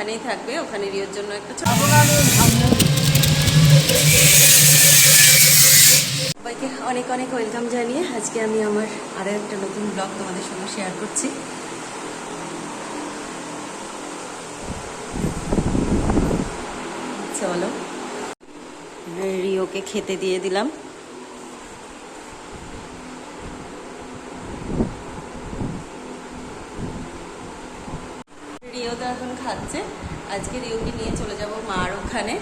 ওখানেই থাকবে, ওখানে রিওর জন্য একটা সবাইকে অনেক অনেক ওয়েলকাম জানিয়ে আজকে আমি আমার আরও একটা নতুন ব্লগ তোমাদের সঙ্গে শেয়ার করছি। চলো। রিওকে খেতে দিয়ে দিলাম রিও তো এখন খাচ্ছে আজকে রিওকে নিয়ে চলে যাব মার ওখানে।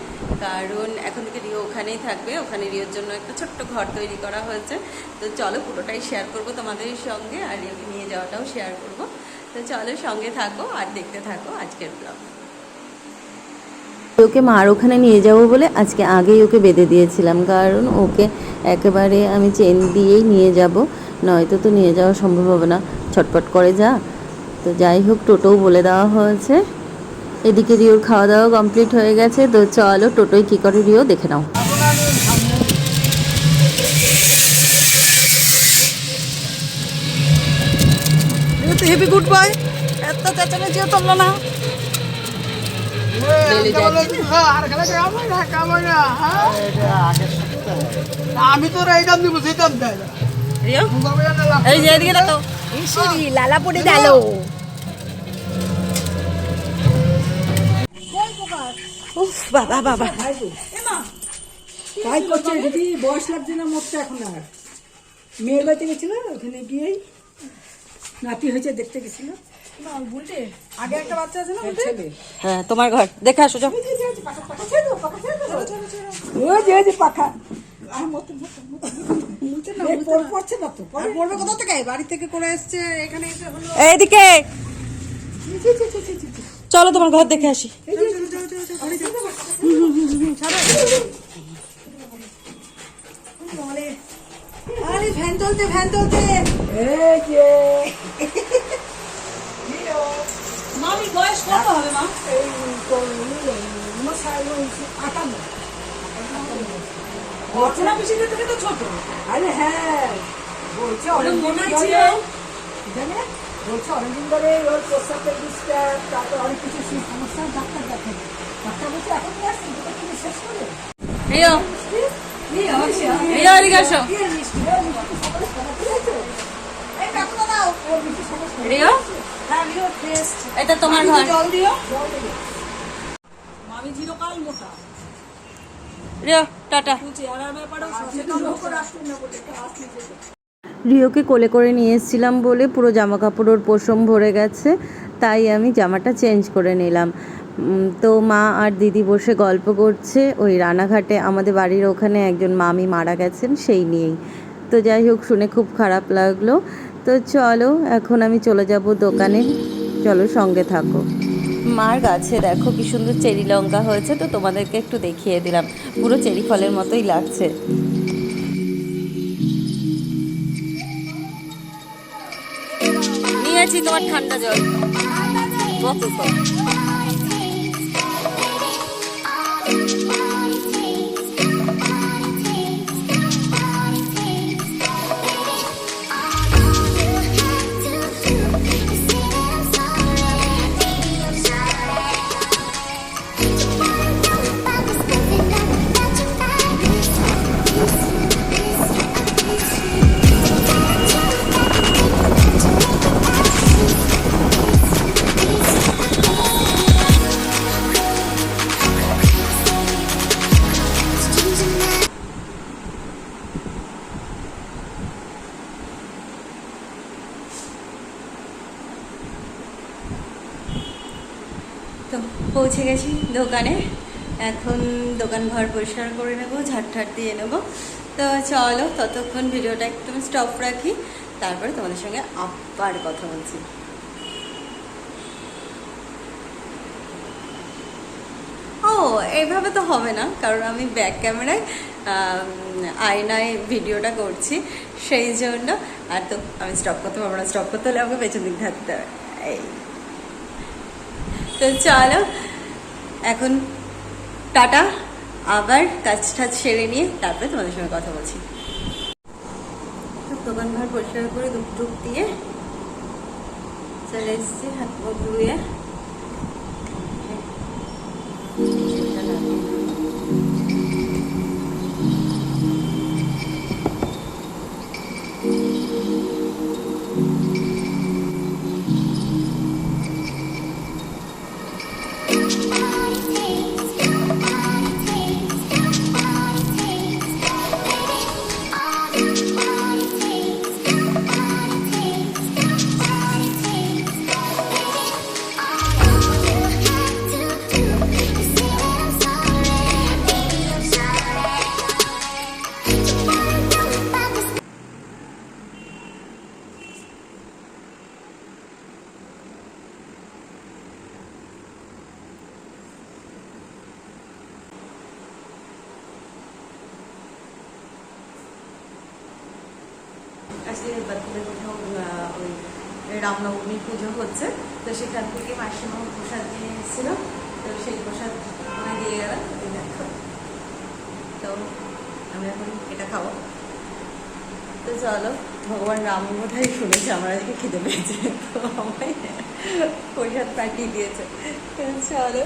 কারণ এখন থেকে রিও ওখানেই থাকবে। ওখানে রিওর জন্য একটা ছোট্ট ঘর তৈরি করা হয়েছে। তো চলো পুরোটাই শেয়ার করব তোমাদের সঙ্গে আর রিওকে নিয়ে যাওয়াটাও শেয়ার করব। তো চলো সঙ্গে থাকো আর দেখতে থাকো আজকের ব্লগ ওকে মার ওখানে নিয়ে যাব বলে আজকে আগেই ওকে বেঁধে দিয়েছিলাম। কারণ ওকে একেবারে আমি চেন দিয়েই নিয়ে যাব। নয়তো তো নিয়ে যাওয়া সম্ভব হবে না। ছটপট করে যা। তো যাই হোক, টোটোও বলে দেওয়া হয়েছে। এদিকে রিওর খাওয়া দাওয়া কমপ্লিট হয়ে গেছে তো চলো টোটোয় কী করে রিও দেখে নাও। তো হেভি গুড বয় এত চেঁচামেচিও তোমরা না? আমি তো এই দাম দিব সেই দাম দেয় এই যে এদিকে দেখো। লালা পড়ে গেল। উফ বাবা বাবা। তাই করছে দিদি বয়স লাগছে না মরতে এখন আর। মেয়ের বাড়িতে গেছিল ওখানে গিয়েই নাতি হয়েছে দেখতে গেছিল। আগে একটা বাচ্চা আছে না হ্যাঁ তোমার ঘর দেখে আসো যাও। ওই যে যে পাখা এ না তো পড়ে। পড়বে কোথা থেকে? বাড়ি থেকে করে এসছে এখানে এইদিকে। চলো তোমার ঘর দেখে আসি। এই বয়স কত হবে মা আটান্ন অর্চনা তো ছোট আরে হ্যাঁ বলছে অনেকদিন মনে ছিল। বলছে অনেকদিন ধরে ওর প্রস্তাবের ডিস্টার্ব তারপর অনেক কিছু সেই সমস্যা ডাক্তার দেখেন। ডাক্তার বলছে এখন কি আসছেন? দুটো তুমি শেষ করে? রিও রিও এদিকে আসো এই কাকুটা দাও রিও হ্যাঁ লিও টেস্ট এটা তোমার ঘর। জল দিও। মামি চিরকাল মোটা। Rio tata. চেহারার ব্যাপারেও সচেতন হোক রিওকে কোলে করে নিয়ে এসেছিলাম বলে পুরো জামা কাপড় ওর ভরে গেছে, তাই আমি জামাটা চেঞ্জ করে নিলাম। তো মা আর দিদি বসে গল্প করছে, ওই রানাঘাটে আমাদের বাড়ির ওখানে একজন মামি মারা গেছেন, সেই নিয়েই। তো যাই হোক, শুনে খুব খারাপ লাগল। তো চলো, এখন আমি চলে যাব দোকানে। চলো সঙ্গে থাকো। মার গাছে দেখো কি সুন্দর চেরি লঙ্কা হয়েছে, তো তোমাদেরকে একটু দেখিয়ে দিলাম। পুরো চেরি ফলের মতোই লাগছে। নিয়েছি তোমার ঠান্ডা জল। বকো তো। পৌঁছে গেছি দোকানে। এখন দোকান ঘর পরিষ্কার করে নেব ঝাড় দিয়ে নেব। তো চলো ততক্ষণ ভিডিওটা একটু স্টপ রাখি, তারপরে তোমাদের সঙ্গে আবার কথা বলছি। ও এইভাবে তো হবে না, কারণ আমি ব্যাক ক্যামেরায় আয়নায় ভিডিওটা করছি, সেই জন্য। আর তো আমি স্টপ করতে পারব না স্টপ করতে হলে আমাকে পেছন দিক থাকতে হবে। এই। তো চলো, এখন টাটা, আবার কাজ টাজ সেরে নিয়ে তারপরে তোমাদের সঙ্গে কথা বলছি। দোকান ঘর পরিষ্কার করে দুপ টুপ দিয়ে চলে এসেছি হাত মুখ ধুয়ে। আজকে কোথাও ওই রামনবমীর পুজো হচ্ছে। তো সেখান থেকে মাসিমা প্রসাদ নিয়ে এসেছিল তো সেই প্রসাদ দিয়ে গেলাম, তো আমি এখন এটা খাব। তো চলো, ভগবান রাম বোধহয় শুনেছে, আমার আজকে খেতে পেয়েছে। তো আমায় প্রসাদ পাঠিয়ে দিয়েছে। চলো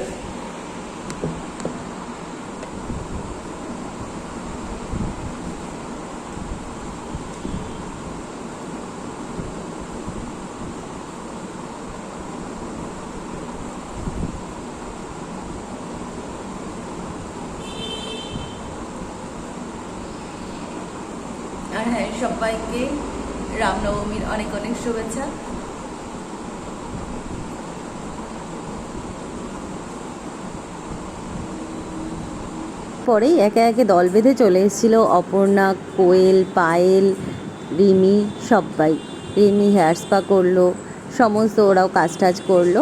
আর হ্যাঁ সবাইকে রামনবমীর অনেক অনেক শুভেচ্ছা। পরেই একে একে দল বেঁধে চলে এসেছিল অপর্ণা, কোয়েল, পায়েল, রিমি সবাই রিমি হেয়ার স্পা করল, সমস্ত ওরাও কাজ টাজ করল,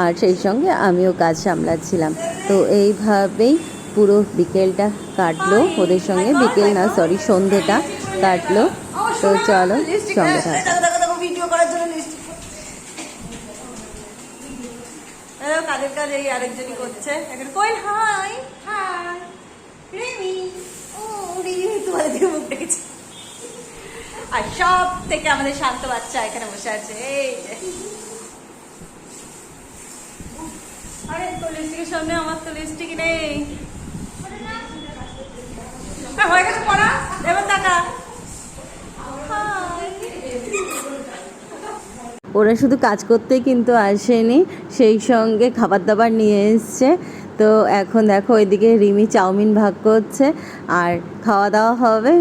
আর সেই সঙ্গে আমিও কাজ সামলাচ্ছিলাম। তো এইভাবেই পুরো বিকেলটা কাটলো। ওদের সঙ্গে বিকেল না সরি সন্ধেটা। কাটলো। তো চলো সঙ্গে থাকো। দেখো দেখো দেখো ভিডিও করার জন্য লিপস্টিক দেখো কাজের কাজ এই আরেকজনই করছে? এখন কোয়েল হাই। হাই। রিমি। ও রিমি তোমাদের দিকে মুখ দেখেছি। আর সব থেকে আমাদের শান্ত বাচ্চা এখানে বসে আছে এই যে। আরে তোর লিপস্টিকের সামনে আমার তো লিপস্টিক নেই আরে, হয়ে গেছে পড়া এবার টাকা ওরা শুধু কাজ করতেই কিন্তু আসেনি, সেই সঙ্গে খাবার দাবার নিয়ে এসছে। তো এখন দেখো ওইদিকে রিমি চাউমিন ভাগ করছে, আর খাওয়া দাওয়া হবে,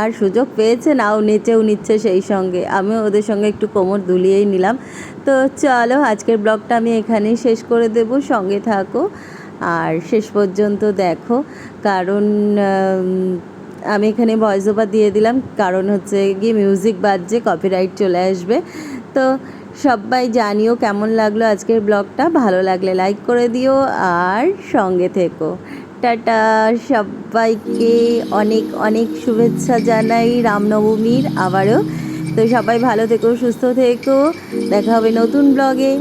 আর সুযোগ পেয়েছে, নাও নেচেও নিচ্ছে সেই সঙ্গে। আমিও ওদের সঙ্গে একটু কোমর দুলিয়েই নিলাম। তো চলো আজকের ব্লগটা আমি এখানেই শেষ করে দেব, সঙ্গে থাকো। আর শেষ পর্যন্ত দেখো, কারণ আমি এখানে ভয়েস ওভার দিয়ে দিলাম, কারণ হচ্ছে গিয়ে মিউজিক বাজছে কপিরাইট চলে আসবে। তো সবাই জানিও কেমন লাগল আজকের ব্লগটা। ভালো লাগলে লাইক করে দিও আর সঙ্গে থেকো। টাটা সবাইকে অনেক অনেক শুভেচ্ছা জানাই রামনবমীর আবারও। তো সবাই ভালো থেকো, সুস্থ থেকো। দেখা হবে নতুন ব্লগে।